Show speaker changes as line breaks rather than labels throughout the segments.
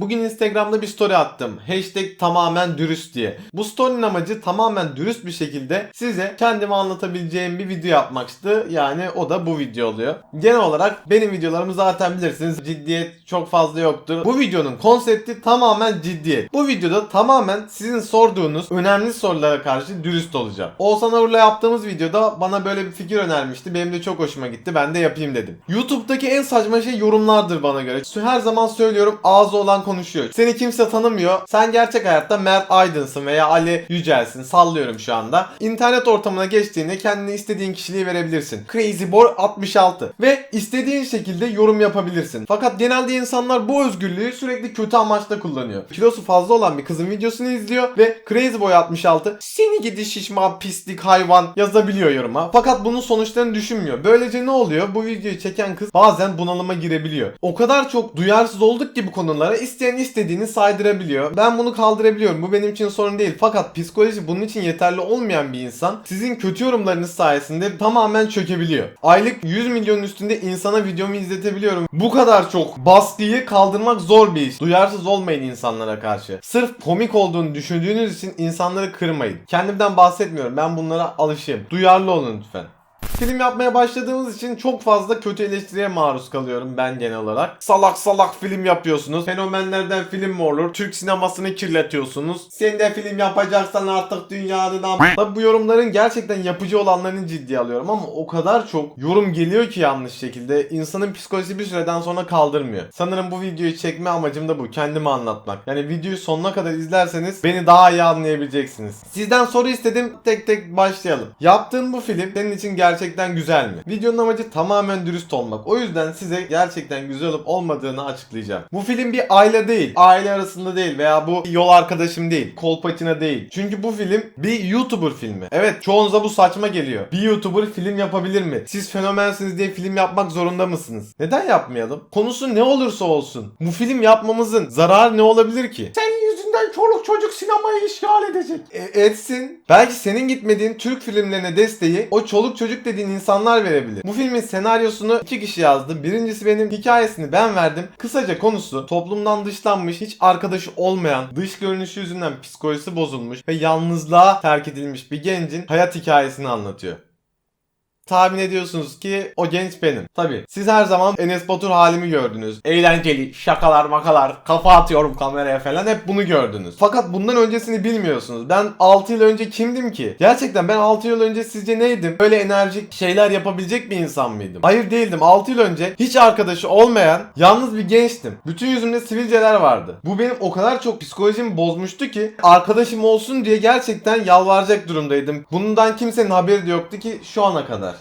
Bugün Instagram'da bir story attım. Hashtag tamamen dürüst diye. Bu story'nin amacı tamamen dürüst bir şekilde size kendimi anlatabileceğim bir video yapmaktı. Yani o da bu video oluyor. Genel olarak benim videolarımı zaten bilirsiniz. Ciddiyet çok fazla yoktur. Bu videonun konsepti tamamen ciddiyet. Bu videoda tamamen sizin sorduğunuz önemli sorulara karşı dürüst olacağım. Oğuzhan Uğur'la yaptığımız videoda bana böyle bir fikir önermişti. Benim de çok hoşuma gitti. Ben de yapayım dedim. YouTube'daki en saçma şey yorumlardır bana göre. Her zaman söylüyorum ağzı olan konuşuyor. Seni kimse tanımıyor. Sen gerçek hayatta Mert Aydınsın veya Ali Yücel'sin. Sallıyorum şu anda. İnternet ortamına geçtiğinde kendine istediğin kişiliği verebilirsin. Crazy Boy 66 ve istediğin şekilde yorum yapabilirsin. Fakat genelde insanlar bu özgürlüğü sürekli kötü amaçla kullanıyor. Kilosu fazla olan bir kızın videosunu izliyor ve Crazy Boy 66 seni gidi şişman pislik hayvan yazabiliyor yoruma. Fakat bunun sonuçlarını düşünmüyor. Böylece ne oluyor? Bu videoyu çeken kız bazen bunalıma girebiliyor. O kadar çok duyarsız olduk ki bu konulara isteyen istediğini saydırabiliyor. Ben bunu kaldırabiliyorum. Bu benim için sorun değil. Fakat psikoloji bunun için yeterli olmayan bir insan sizin kötü yorumlarınız sayesinde tamamen çökebiliyor. Aylık 100 milyonun üstünde insana videomu izletebiliyorum. Bu kadar çok baskıyı kaldırmak zor bir iş. Duyarsız olmayın insanlara karşı. Sırf komik olduğunu düşündüğünüz için insanları kırmayın. Kendimden bahsetmiyorum. Ben bunlara alışığım. Duyarlı olun lütfen. Film yapmaya başladığımız için çok fazla kötü eleştiriye maruz kalıyorum ben genel olarak. Salak salak film yapıyorsunuz. Fenomenlerden film mi olur? Türk sinemasını kirletiyorsunuz. Sen de film yapacaksan artık dünyanın. Tabi bu yorumların gerçekten yapıcı olanlarını ciddiye alıyorum ama o kadar çok yorum geliyor ki yanlış şekilde insanın psikolojisi bir süreden sonra kaldırmıyor. Sanırım bu videoyu çekme amacım da bu. Kendimi anlatmak. Yani videoyu sonuna kadar izlerseniz beni daha iyi anlayabileceksiniz. Sizden soru istedim. Tek tek başlayalım. Yaptığın bu film senin için gerçekten güzel mi? Videonun amacı tamamen dürüst olmak. O yüzden size gerçekten güzel olup olmadığını açıklayacağım. Bu film bir aile değil. Aile arasında değil veya bu yol arkadaşım değil. Kolpaçina değil. Çünkü bu film bir YouTuber filmi. Evet çoğunuza bu saçma geliyor. Bir YouTuber film yapabilir mi? Siz fenomensiniz diye film yapmak zorunda mısınız? Neden yapmayalım? Konusu ne olursa olsun. Bu film yapmamızın zararı ne olabilir ki? Çoluk çocuk sinemayı işgal edecek. E, etsin. Belki senin gitmediğin Türk filmlerine desteği o çoluk çocuk dediğin insanlar verebilir. Bu filmin senaryosunu iki kişi yazdı. Birincisi benim hikayesini ben verdim. Kısaca konusu toplumdan dışlanmış, hiç arkadaşı olmayan, dış görünüşü yüzünden psikolojisi bozulmuş ve yalnızlığa terk edilmiş bir gencin hayat hikayesini anlatıyor. Tahmin ediyorsunuz ki o genç benim. Tabi siz her zaman Enes Batur halimi gördünüz. Eğlenceli, şakalar makalar, kafa atıyorum kameraya falan hep bunu gördünüz. Fakat bundan öncesini bilmiyorsunuz. Ben 6 yıl önce kimdim ki? Gerçekten ben 6 yıl önce sizce neydim? Böyle enerjik şeyler yapabilecek bir insan mıydım? Hayır değildim. 6 yıl önce hiç arkadaşı olmayan yalnız bir gençtim. Bütün yüzümde sivilceler vardı. Bu benim o kadar çok psikolojimi bozmuştu ki arkadaşım olsun diye gerçekten yalvaracak durumdaydım. Bundan kimsenin haberi de yoktu ki şu ana kadar.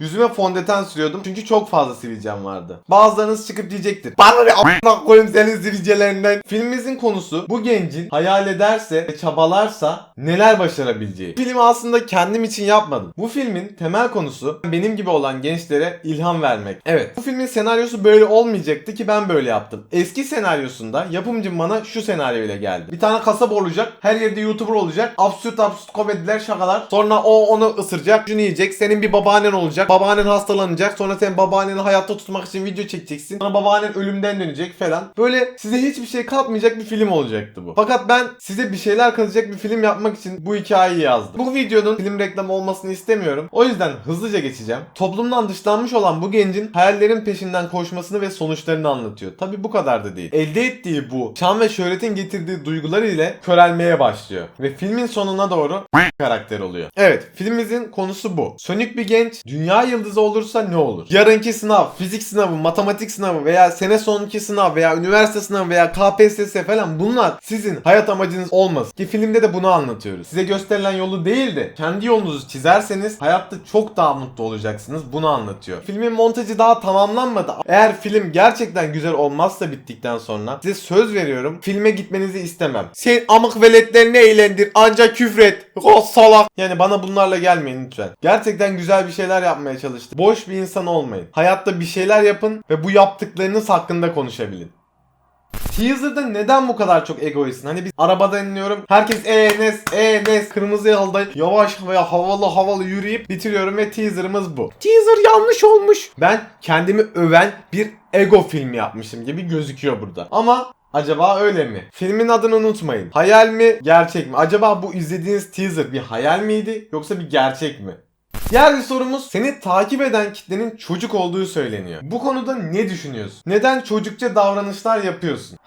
Yüzüme fondöten sürüyordum çünkü çok fazla sivilcem vardı. Bazılarınız çıkıp diyecektir. Bana ne a**ına koyayım senin sivilcelerinden. Filmimizin konusu bu gencin hayal ederse ve çabalarsa neler başarabileceği. Filmi aslında kendim için yapmadım. Bu filmin temel konusu benim gibi olan gençlere ilham vermek. Evet bu filmin senaryosu böyle olmayacaktı ki ben böyle yaptım. Eski senaryosunda yapımcım bana şu senaryo ile geldi. Bir tane kasap olacak. Her yerde YouTuber olacak. Absürt absürt komediler şakalar. Sonra o onu ısıracak. Şunu yiyecek. Senin bir babaannen olacak. Babaannen hastalanacak. Sonra sen babaanneni hayatta tutmak için video çekeceksin. Sonra babaannen ölümden dönecek falan. Böyle size hiçbir şey katmayacak bir film olacaktı bu. Fakat ben size bir şeyler katacak bir film yapmak için bu hikayeyi yazdım. Bu videonun film reklamı olmasını istemiyorum. O yüzden hızlıca geçeceğim. Toplumdan dışlanmış olan bu gencin hayallerin peşinden koşmasını ve sonuçlarını anlatıyor. Tabi bu kadar da değil. Elde ettiği bu şan ve şöhretin getirdiği duygular ile körelmeye başlıyor. Ve filmin sonuna doğru karakter oluyor. Evet filmimizin konusu bu. Sönük bir genç dünya yıldızı olursa ne olur? Yarınki sınav, fizik sınavı, matematik sınavı veya sene sonunki sınav veya üniversite sınavı veya KPSS falan bunlar sizin hayat amacınız olmaz. Ki filmde de bunu anlatıyoruz. Size gösterilen yolu değil de kendi yolunuzu çizerseniz hayatta çok daha mutlu olacaksınız. Bunu anlatıyor. Filmin montajı daha tamamlanmadı. Eğer film gerçekten güzel olmazsa bittikten sonra size söz veriyorum filme gitmenizi istemem. Sen amık veletlerini eğlendir ancak küfret. O salak. Yani bana bunlarla gelmeyin lütfen. Gerçekten güzel bir şeyler yapmaya çalıştım. Boş bir insan olmayın. Hayatta bir şeyler yapın ve bu yaptıklarınız hakkında konuşabilin. Teaser'da neden bu kadar çok egoistsin? Hani biz arabada inliyorum. Herkes Enes, Enes, kırmızı yolda yavaş veya havalı havalı yürüyüp bitiriyorum ve teaser'ımız bu. Teaser yanlış olmuş. Ben kendimi öven bir ego filmi yapmışım gibi gözüküyor burada. Ama Acaba öyle mi? Filmin adını unutmayın. Hayal mi, gerçek mi? Acaba bu izlediğiniz teaser bir hayal miydi yoksa bir gerçek mi? Diğer bir sorumuz seni takip eden kitlenin çocuk olduğu söyleniyor. Bu konuda ne düşünüyorsun? Neden çocukça davranışlar yapıyorsun?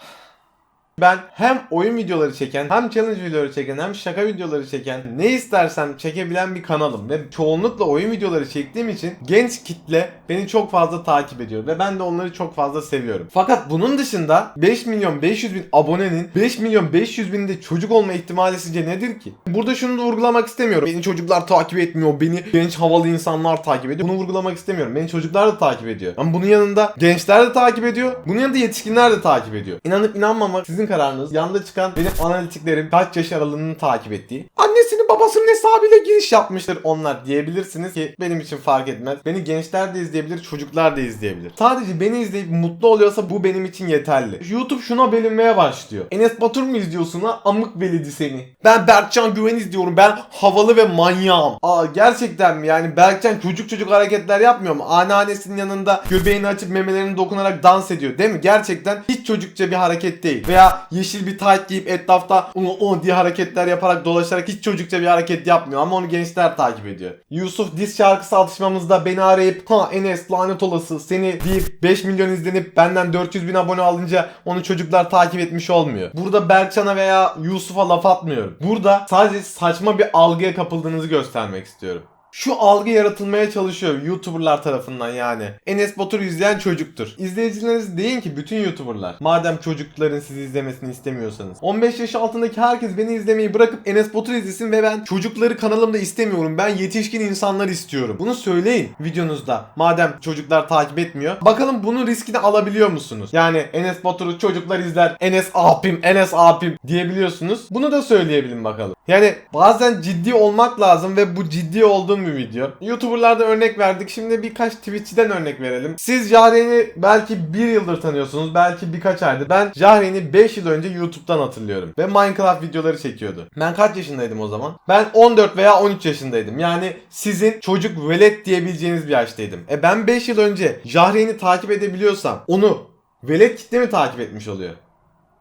Ben hem oyun videoları çeken, hem challenge videoları çeken, hem şaka videoları çeken, ne istersem çekebilen bir kanalım ve çoğunlukla oyun videoları çektiğim için genç kitle beni çok fazla takip ediyor ve ben de onları çok fazla seviyorum. Fakat bunun dışında 5 milyon 500 bin abonenin 5 milyon 500 binde çocuk olma ihtimali sizce nedir ki? Burada şunu da vurgulamak istemiyorum. Beni çocuklar takip etmiyor, beni genç havalı insanlar takip ediyor. Bunu vurgulamak istemiyorum. Beni çocuklar da takip ediyor. Ama bunun yanında gençler de takip ediyor. Bunun yanında yetişkinler de takip ediyor. İnanıp inanmamak sizin kararınız. Yanda çıkan benim analitiklerim kaç yaş aralığını takip ettiği. Annesinin babasının hesabıyla giriş yapmıştır onlar diyebilirsiniz ki benim için fark etmez. Beni gençler de izleyebilir, çocuklar da izleyebilir. Sadece beni izleyip mutlu oluyorsa bu benim için yeterli. YouTube şuna bölünmeye başlıyor. Enes Batur mu izliyorsun ha? Amık velidi seni. Ben Berkcan Güven izliyorum. Ben havalı ve manyağım. Aa gerçekten mi? Yani Berkcan çocuk çocuk hareketler yapmıyor mu? Anneannesinin yanında göbeğini açıp memelerini dokunarak dans ediyor. Değil mi? Gerçekten hiç çocukça bir hareket değil. Veya yeşil bir tayt giyip etrafta o o diye hareketler yaparak dolaşarak hiç çocukça bir hareket yapmıyor. Ama onu gençler takip ediyor. Yusuf diz şarkısı atışmamızda beni arayıp ha Enes lanet olası seni deyip 5 milyon izlenip benden 400 bin abone alınca onu çocuklar takip etmiş olmuyor. Burada Berkcan'a veya Yusuf'a laf atmıyorum. Burada sadece saçma bir algıya kapıldığınızı göstermek istiyorum. Şu algı yaratılmaya çalışıyor YouTuber'lar tarafından yani. Enes Batur izleyen çocuktur. İzleyicileriniz deyin ki bütün YouTuber'lar. Madem çocukların sizi izlemesini istemiyorsanız. 15 yaş altındaki herkes beni izlemeyi bırakıp Enes Batur izlesin ve ben çocukları kanalımda istemiyorum. Ben yetişkin insanlar istiyorum. Bunu söyleyin videonuzda. Madem çocuklar takip etmiyor. Bakalım bunun riskini alabiliyor musunuz? Yani Enes Batur'u çocuklar izler. Enes abim, Enes abim diyebiliyorsunuz. Bunu da söyleyebilin bakalım. Yani bazen ciddi olmak lazım ve bu ciddi olduğum bir video. YouTuber'larda örnek verdik. Şimdi birkaç Twitch'ten örnek verelim. Siz Jahreyn'i belki bir yıldır tanıyorsunuz. Belki birkaç aydır. Ben Jahreyn'i 5 yıl önce YouTube'dan hatırlıyorum. Ve Minecraft videoları çekiyordu. Ben kaç yaşındaydım o zaman? Ben 14 veya 13 yaşındaydım. Yani sizin çocuk velet diyebileceğiniz bir yaştaydım. E ben 5 yıl önce Jahreyn'i takip edebiliyorsam onu velet kitle mi takip etmiş oluyor?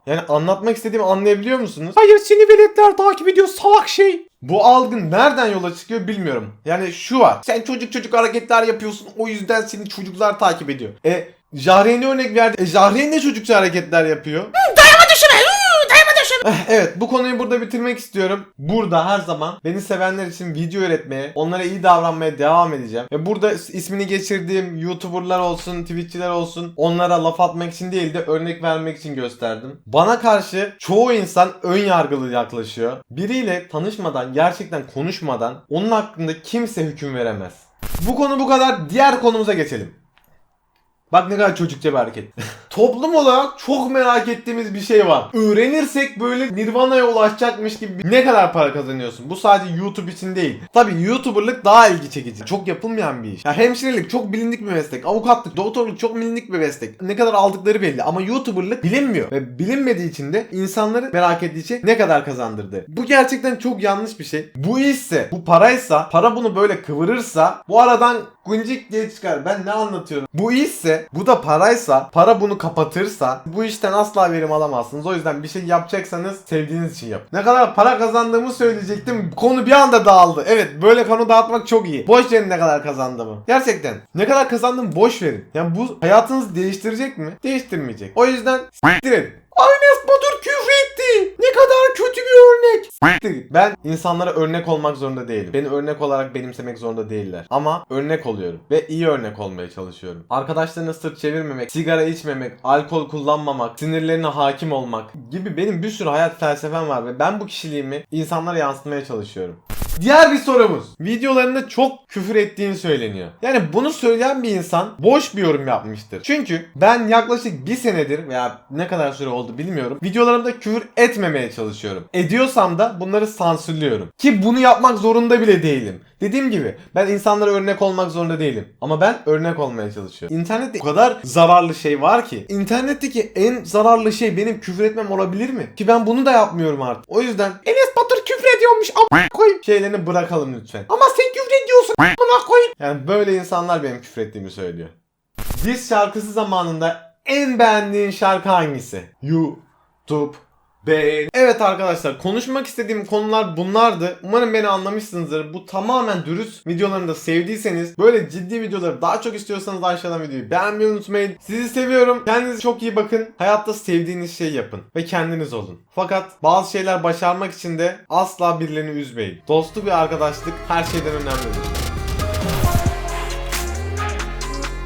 Yani anlatmak istediğimi anlayabiliyor musunuz? Hayır seni veletler takip ediyor salak şey. Bu algı nereden yola çıkıyor bilmiyorum. Yani şu var. Sen çocuk çocuk hareketler yapıyorsun o yüzden seni çocuklar takip ediyor. E Jahreyn'e örnek verdi. E Jahreyn de çocukça hareketler yapıyor. Eh, Evet bu konuyu burada bitirmek istiyorum. Burada her zaman beni sevenler için video üretmeye, onlara iyi davranmaya devam edeceğim. Ve burada ismini geçirdiğim YouTuber'lar olsun, Twitch'çiler olsun onlara laf atmak için değil de örnek vermek için gösterdim. Bana karşı çoğu insan ön yargılı yaklaşıyor. Biriyle tanışmadan, gerçekten konuşmadan onun hakkında kimse hüküm veremez. Bu konu bu kadar. Diğer konumuza geçelim. Bak ne kadar çocukça bir hareket. Toplum olarak çok merak ettiğimiz bir şey var. Öğrenirsek böyle Nirvana'ya ulaşacakmış gibi ne kadar para kazanıyorsun? Bu sadece YouTube için değil. Tabi YouTuber'lık daha ilgi çekici. Çok yapılmayan bir iş. Ya hemşirelik çok bilindik bir meslek. Avukatlık, doktorluk çok bilindik bir meslek. Ne kadar aldıkları belli ama YouTuber'lık bilinmiyor. Ve bilinmediği için de insanları merak ettiği için ne kadar kazandırdı. Bu gerçekten çok yanlış bir şey. Bu işse, bu paraysa, para bunu böyle kıvırırsa bu aradan Guncik diye çıkar. Ben ne anlatıyorum? Bu işse, bu da paraysa, para bunu kapatırsa bu işten asla verim alamazsınız. O yüzden bir şey yapacaksanız sevdiğiniz için yapın. Ne kadar para kazandığımı söyleyecektim. Konu bir anda dağıldı. Evet böyle konu dağıtmak çok iyi. Boş verin ne kadar kazandığımı. Gerçekten. Ne kadar kazandım boş verin. Yani bu hayatınızı değiştirecek mi? Değiştirmeyecek. O yüzden s**tir edin. Aynes Batur küfür Ne kadar kötü bir örnek. Ben insanlara örnek olmak zorunda değilim. Beni örnek olarak benimsemek zorunda değiller. Ama örnek oluyorum. Ve iyi örnek olmaya çalışıyorum. Arkadaşlarına sırt çevirmemek, sigara içmemek, alkol kullanmamak, sinirlerine hakim olmak gibi benim bir sürü hayat felsefem var. Ve ben bu kişiliğimi insanlara yansıtmaya çalışıyorum. Diğer bir sorumuz. Videolarında çok küfür ettiğini söyleniyor. Yani bunu söyleyen bir insan boş bir yorum yapmıştır. Çünkü ben yaklaşık bir senedir veya ne kadar süre oldu bilmiyorum. Videolarımda küfür etmemeye çalışıyorum. Ediyorsam da bunları sansürlüyorum. Ki bunu yapmak zorunda bile değilim. Dediğim gibi ben insanlara örnek olmak zorunda değilim. Ama ben örnek olmaya çalışıyorum. İnternette o kadar zararlı şey var ki. İnternetteki en zararlı şey benim küfür etmem olabilir mi? Ki ben bunu da yapmıyorum artık. O yüzden küfür ediyormuş a**a koyayım. Şeylerini bırakalım lütfen. Ama sen küfür ediyorsun a**ına koyayım. Yani böyle insanlar benim küfür ettiğimi söylüyor. Diz şarkısı zamanında en beğendiğin şarkı hangisi? You YouTube, beğen. Evet arkadaşlar konuşmak istediğim konular bunlardı. Umarım beni anlamışsınızdır. Bu tamamen dürüst videolarını da sevdiyseniz böyle ciddi videoları daha çok istiyorsanız aşağıdan videoyu beğenmeyi unutmayın. Sizi seviyorum. Kendinize çok iyi bakın. Hayatta sevdiğiniz şeyi yapın ve kendiniz olun. Fakat bazı şeyler başarmak için de asla birilerini üzmeyin. Dostluk ve arkadaşlık her şeyden önemlidir.